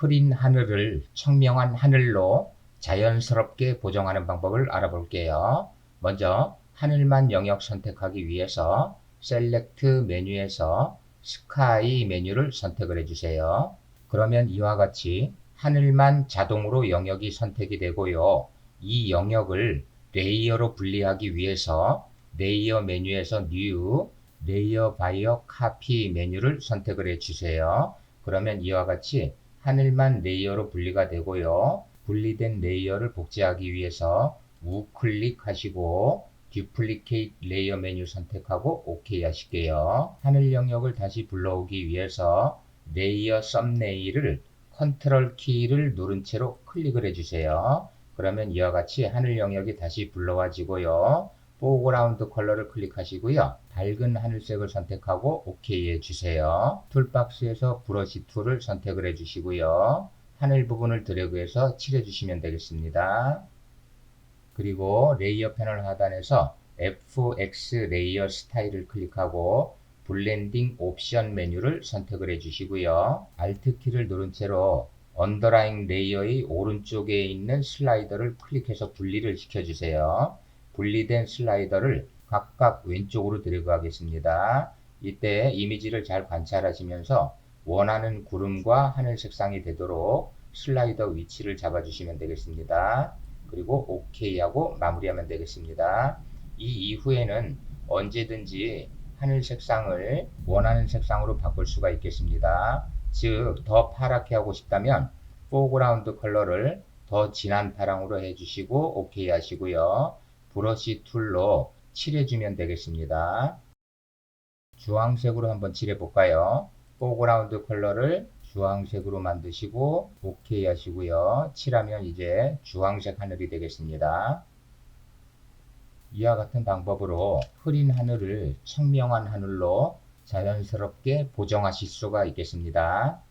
흐린 하늘을 청명한 하늘로 자연스럽게 보정하는 방법을 알아볼게요. 먼저 하늘만 영역 선택하기 위해서 셀렉트 메뉴에서 스카이 메뉴를 선택을 해주세요. 그러면 이와 같이 하늘만 자동으로 영역이 선택이 되고요. 이 영역을 레이어로 분리하기 위해서 레이어 메뉴에서 뉴 레이어 바이어 카피 메뉴를 선택을 해주세요. 그러면 이와 같이 하늘만 레이어로 분리가 되고요. 분리된 레이어를 복제하기 위해서 우클릭 하시고 듀플리케이트 레이어 메뉴 선택하고 OK 하실게요. 하늘 영역을 다시 불러오기 위해서 레이어 썸네일을 컨트롤 키를 누른 채로 클릭을 해주세요. 그러면 이와 같이 하늘 영역이 다시 불러와지고요. 포그라운드 컬러를 클릭하시고요. 밝은 하늘색을 선택하고 OK 해주세요. 툴박스에서 브러쉬 툴을 선택을 해주시고요. 하늘 부분을 드래그해서 칠해주시면 되겠습니다. 그리고 레이어 패널 하단에서 FX 레이어 스타일을 클릭하고 블렌딩 옵션 메뉴를 선택을 해주시고요. Alt 키를 누른 채로 언더라인 레이어의 오른쪽에 있는 슬라이더를 클릭해서 분리를 시켜주세요. 분리된 슬라이더를 각각 왼쪽으로 드래그 하겠습니다. 이때 이미지를 잘 관찰하시면서 원하는 구름과 하늘 색상이 되도록 슬라이더 위치를 잡아주시면 되겠습니다. 그리고 OK 하고 마무리하면 되겠습니다. 이 이후에는 언제든지 하늘 색상을 원하는 색상으로 바꿀 수가 있겠습니다. 즉, 더 파랗게 하고 싶다면 포그라운드 컬러를 더 진한 파랑으로 해주시고 OK 하시고요. 브러쉬 툴로 칠해주면 되겠습니다. 주황색으로 한번 칠해볼까요? 포그라운드 컬러를 주황색으로 만드시고 OK 하시고요. 칠하면 이제 주황색 하늘이 되겠습니다. 이와 같은 방법으로 흐린 하늘을 청명한 하늘로 자연스럽게 보정하실 수가 있겠습니다.